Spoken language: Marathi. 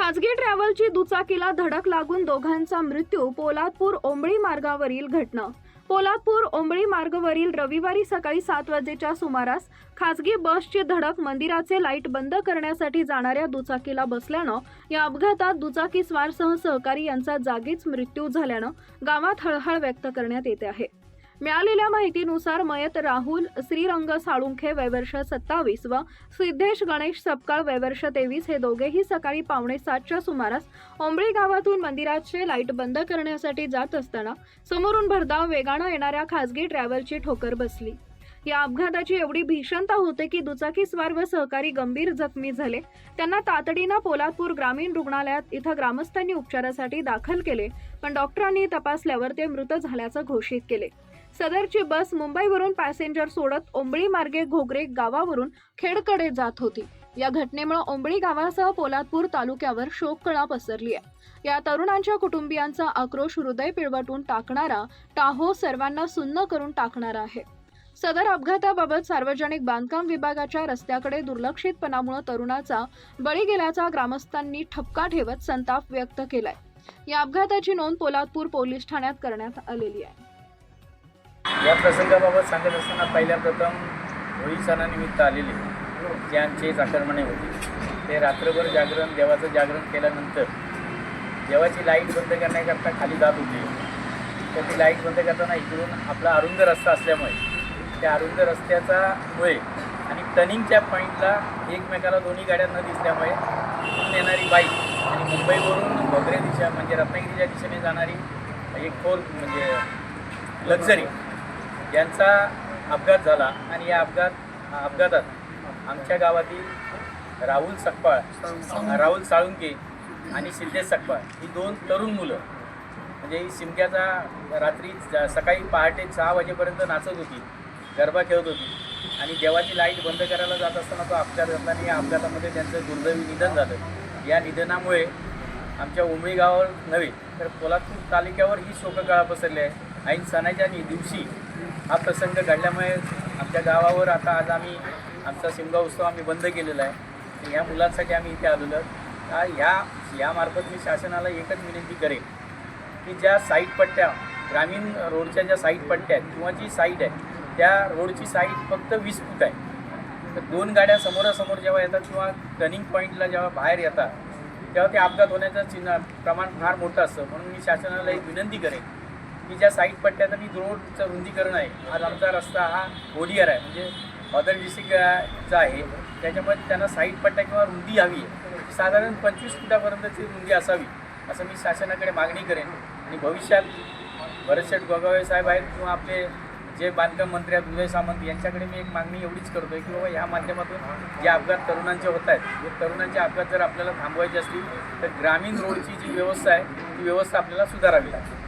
खाजगी ट्रॅव्हलची दुचाकीला धडक लागून दोघांचा मृत्यू पोलादपूर ओंबळी मार्गावरील घटना. पोलादपूर ओंबळी मार्गावरील रविवारी सकाळी सात वाजेच्या सुमारास खाजगी बसची धडक मंदिराचे लाइट बंद करण्यासाठी जाणाऱ्या दुचाकीला बसल्यानं या अपघातात दुचाकीस्वारसह सहकारी यांचा जागीच मृत्यू झाल्यानं गावात हळहळ व्यक्त करण्यात येते आहे. मिळालेल्या माहितीनुसार मयत राहुल श्रीरंग साळुंखे वयवर्ष सत्तावीस व सिद्धेश गणेश सपकाळ वयवर्ष तेवीस हे दोघेही सकाळी पावणे सातच्या सुमारास ओंबळी गावातून मंदिराचे लाइट बंद करण्यासाठी जात असताना समोरून भरधाव वेगानं येणाऱ्या खासगी ट्रॅव्हलची ठोकर बसली. या अपघाताची एवढी भीषणता होते की दुचाकीस्वार व सहकारी गंभीर जखमी झाले. त्यांना तातडीनं पोलादपूर ग्रामीण रुग्णालयात इथं ग्रामस्थांनी उपचारासाठी दाखल केले पण डॉक्टरांनी तपासल्यावर ते मृत झाल्याचं घोषित केले. सदरची बस मुंबईवरून पॅसेंजर सोडत ओंबळी मार्गे घोगरे गावावरून खेडकडे जात होती. या घटनेमुळे ओंबळी गावासह पोलादपूर तालुक्यावर शोककळा पसरली आहे. या तरुणांच्या कुटुंबियांचा आक्रोश हृदय पिळवटून टाकणारा टाहो सर्वांना सुन्न करून टाकणारा आहे. सदर अपघाताबाबत सार्वजनिक बांधकाम विभागाच्या रस्त्याकडे दुर्लक्षितपणामुळे तरुणाचा बळी गेल्याचा ग्रामस्थांनी ठपका ठेवत संताप व्यक्त केलाय. या अपघाताची नोंद पोलादपूर पोलीस ठाण्यात करण्यात आलेली आहे. या प्रसंगाबाबत सांगत असताना पहिल्या प्रथम होळी सणानिमित्त आलेले जे आमचे चाकरमणे होते ते रात्रभर जागरण देवाचं जागरण केल्यानंतर देवाची लाइट बंद करण्याकरता खाली जात होते. तर ती लाइट बंद करताना इकडून आपला अरुंद रस्ता असल्यामुळे त्या अरुंद रस्त्याचा मुळे आणि टर्निंगच्या पॉईंटला एकमेकाला दोन्ही गाड्या न दिसल्यामुळे तिथून येणारी बाईक आणि मुंबईवरून भोगरे दिशा म्हणजे रत्नागिरीच्या दिशेने जाणारी एक फोर म्हणजे लक्झरी यांचा अपघात झाला आणि या अपघात अपघातात आमच्या गावातील राहुल सकपाळ राहुल साळुंके आणि सिद्धेश सकपाळ ही दोन तरुण मुलं. म्हणजे ही शिमक्याचा रात्री सकाळी पहाटे सहा वाजेपर्यंत नाचत होती गरबा खेळत होती. आणि देवाची लाइट बंद करायला जात असताना तो अपघात घडला आणि या अपघातामध्ये त्यांचं दुर्दैवी निधन झालं. या निधनामुळे आमच्या उमळी गावावर नव्हे तर कोल्हापूर तालुक्यावर ही शोककळा पसरली आहे. ऐन सणाच्या दिवशी हा प्रसंग घडल्यामुळे आमच्या गावावर आता आज आम्ही आमचा शिमगा उत्सव आम्ही बंद केलेला आहे. या मुलांसाठी आम्ही इथे आलेलो आहोत. ह्या यामार्फत मी शासनाला एकच विनंती करेन की ज्या साईड पट्ट्या ग्रामीण रोडच्या ज्या साईड पट्ट्या आहेत किंवा जी साईड आहे त्या रोडची साईड फक्त वीस फूट आहे. तर दोन गाड्या समोरासमोर जेव्हा येतात किंवा टर्निंग पॉईंटला जेव्हा बाहेर येतात तेव्हा ते अपघात होण्याचं चिन्ह प्रमाण फार मोठं असतं. म्हणून मी शासनाला एक विनंती करेन की ज्या साईड पट्ट्यात मी रोडचं रुंदीकरण आहे. आज आमचा रस्ता हा ओडियर आहे. म्हणजे अदर डिस्ट्रिक्टचा आहे. त्याच्यामुळे त्यांना साईड पट्ट्या किंवा रुंदी हवी आहे. साधारण पंचवीस फुटापर्यंतची रुंदी असावी असं मी शासनाकडे मागणी करेन. आणि भविष्यात भरतशेठ गोगावे साहेब आहेत किंवा आपले जे बांधकाम मंत्री आहेत उदय सामंत यांच्याकडे मी एक मागणी एवढीच करतो आहे की बाबा ह्या माध्यमातून जे अपघात तरुणांचे होत आहेत तरुणांचे अपघात जर आपल्याला थांबवायचे असतील तर ग्रामीण रोडची जी व्यवस्था आहे ती व्यवस्था आपल्याला सुधारावी लागते